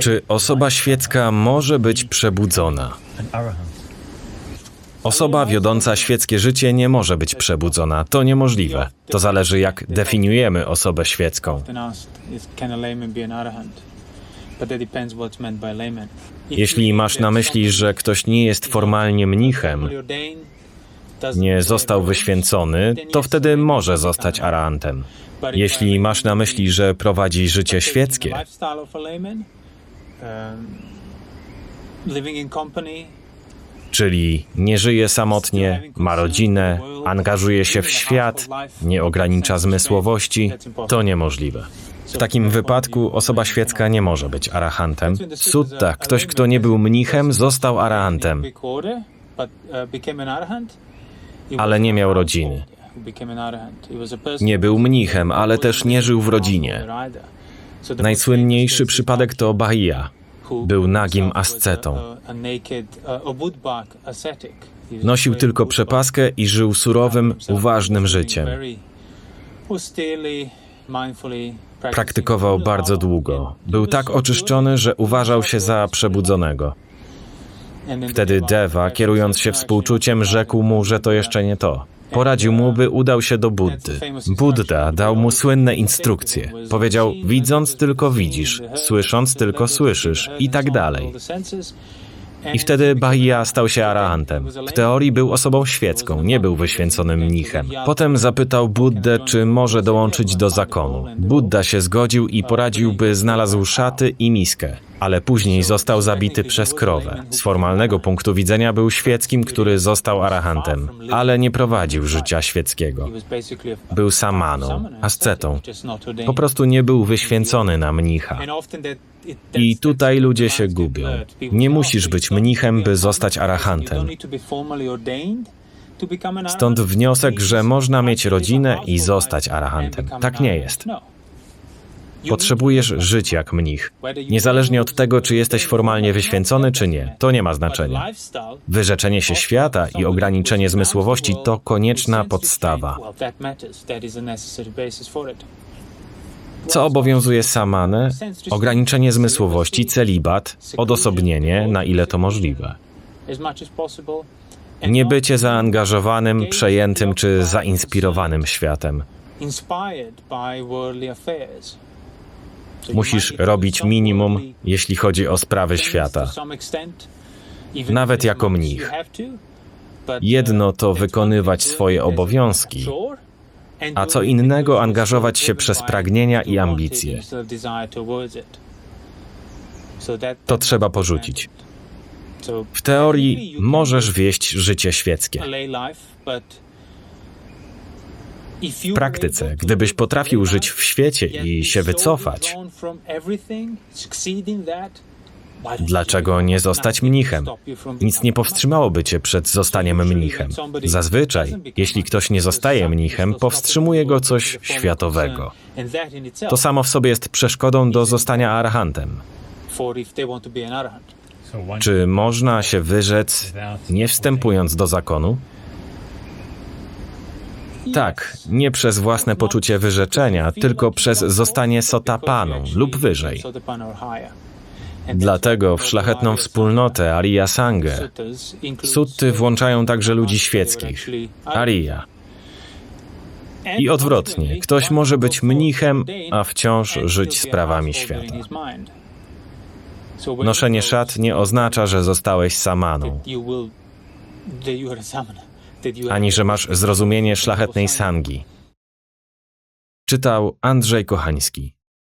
Czy osoba świecka może być przebudzona? Osoba wiodąca świeckie życie nie może być przebudzona. To niemożliwe. To zależy, jak definiujemy osobę świecką. Jeśli masz na myśli, że ktoś nie jest formalnie mnichem, nie został wyświęcony, to wtedy może zostać if Jeśli masz na myśli, że prowadzi życie świeckie, czyli nie żyje samotnie, ma rodzinę, angażuje się w świat, nie ogranicza zmysłowości, to niemożliwe. W takim wypadku osoba świecka nie może być arahantem. Sutta, ktoś, kto nie był mnichem, został arahantem, ale nie miał rodziny. Nie był mnichem, ale też nie żył w rodzinie. Najsłynniejszy przypadek to Bahia. Był nagim ascetą. Nosił tylko przepaskę i żył surowym, uważnym życiem. Praktykował bardzo długo. Był tak oczyszczony, że uważał się za przebudzonego. Wtedy Deva, kierując się współczuciem, rzekł mu, że to jeszcze nie to. Poradził mu, by udał się do Buddy. Buddha dał mu słynne instrukcje. Powiedział: Widząc tylko widzisz, słysząc tylko słyszysz i tak dalej. I wtedy Bahia stał się arahantem. W teorii był osobą świecką, nie był wyświęconym mnichem. Potem zapytał Buddę, czy może dołączyć do zakonu. Buddha się zgodził i poradził, by znalazł szaty i miskę. Ale później został zabity przez krowę. Z formalnego punktu widzenia był świeckim, który został arahantem, ale nie prowadził życia świeckiego. Był samaną, ascetą. Po prostu nie był wyświęcony na mnicha. I tutaj ludzie się gubią. Nie musisz być mnichem, by zostać arahantem. Stąd wniosek, że można mieć rodzinę i zostać arahantem. Tak nie jest. Potrzebujesz żyć jak mnich. Niezależnie od tego, czy jesteś formalnie wyświęcony, czy nie, to nie ma znaczenia. Wyrzeczenie się świata i ograniczenie zmysłowości to konieczna podstawa. Co obowiązuje samanę? Ograniczenie zmysłowości, celibat, odosobnienie, na ile to możliwe. Nie bycie zaangażowanym, przejętym czy zainspirowanym światem. Musisz robić minimum, jeśli chodzi o sprawy świata. Nawet jako mnich. Jedno to wykonywać swoje obowiązki, a co innego angażować się przez pragnienia i ambicje. To trzeba porzucić. W teorii możesz wieść życie świeckie. W praktyce, gdybyś potrafił żyć w świecie i się wycofać, dlaczego nie zostać mnichem? Nic nie powstrzymałoby cię przed zostaniem mnichem. Zazwyczaj, jeśli ktoś nie zostaje mnichem, powstrzymuje go coś światowego. To samo w sobie jest przeszkodą do zostania arahantem. Czy można się wyrzec, nie wstępując do zakonu? Tak, nie przez własne poczucie wyrzeczenia, tylko przez zostanie sotapaną lub wyżej. Dlatego w szlachetną wspólnotę Ariya Sangę sutty włączają także ludzi świeckich, Ariya. I odwrotnie, ktoś może być mnichem, a wciąż żyć sprawami świata. Noszenie szat nie oznacza, że zostałeś samaną, ani że masz zrozumienie szlachetnej sangi. Czytał Andrzej Kochański.